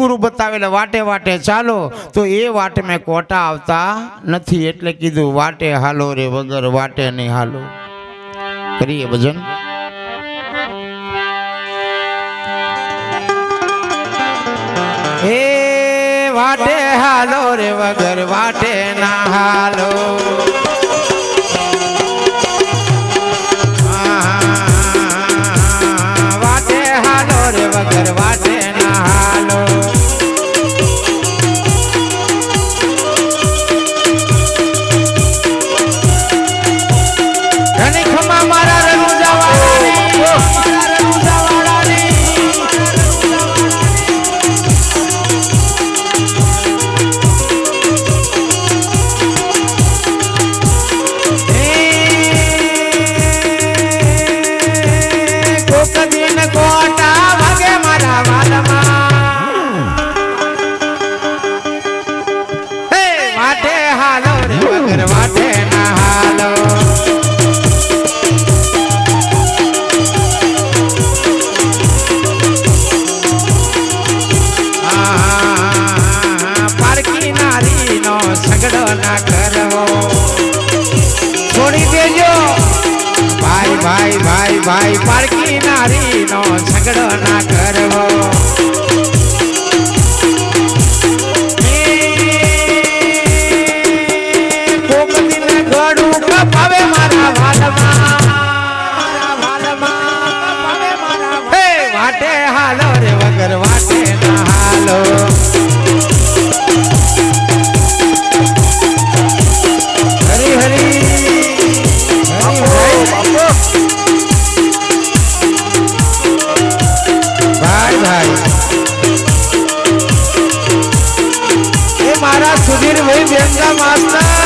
સદગુરુ બતાવેલા, વાટે વાટે ચાલો. તો એ વાટે મેં કોટા આવતા નથી. એટલે કીધું, વાટે હાલો રે વગર, વાટે નહીં હાલો. કરીએ ભજન. એ વાટે હાલો રે વગર, વાટે ના હાલો. ભાઈ ભાઈ ભાઈ પારકી નારીનો ઝઘડો ના કરવો. સુધીર ભાઈ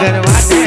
करवा दे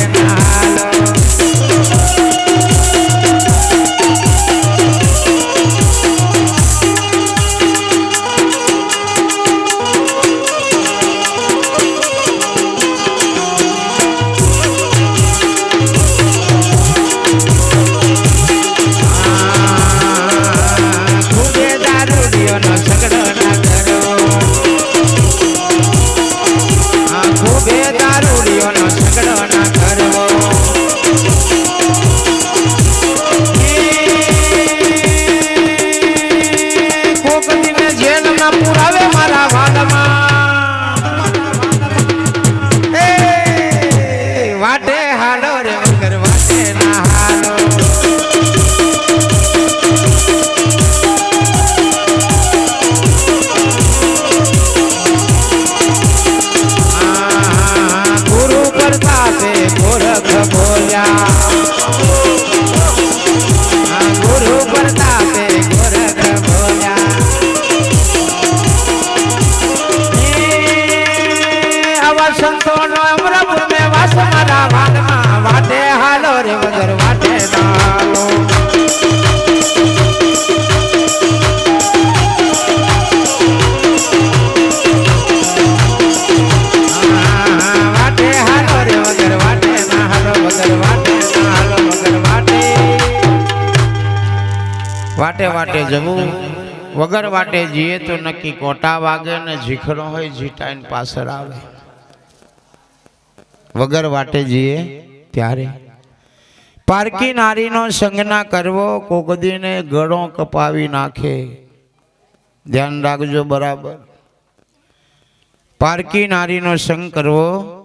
વાટે વાટે વાટે વાટે જવું વગર વાટે જઈએ તો નક્કી કોટા વાગે ને જીખરો હોય જીટાઈને પાછળ આવે. વગર વાટે જઈએ ત્યારે. પારકી નારીનો સંગ ના કરવો કોકદીને ગળો કપાવી નાખે. ધ્યાન રાખજો બરાબર. પારકી નારીનો સંગ કરવો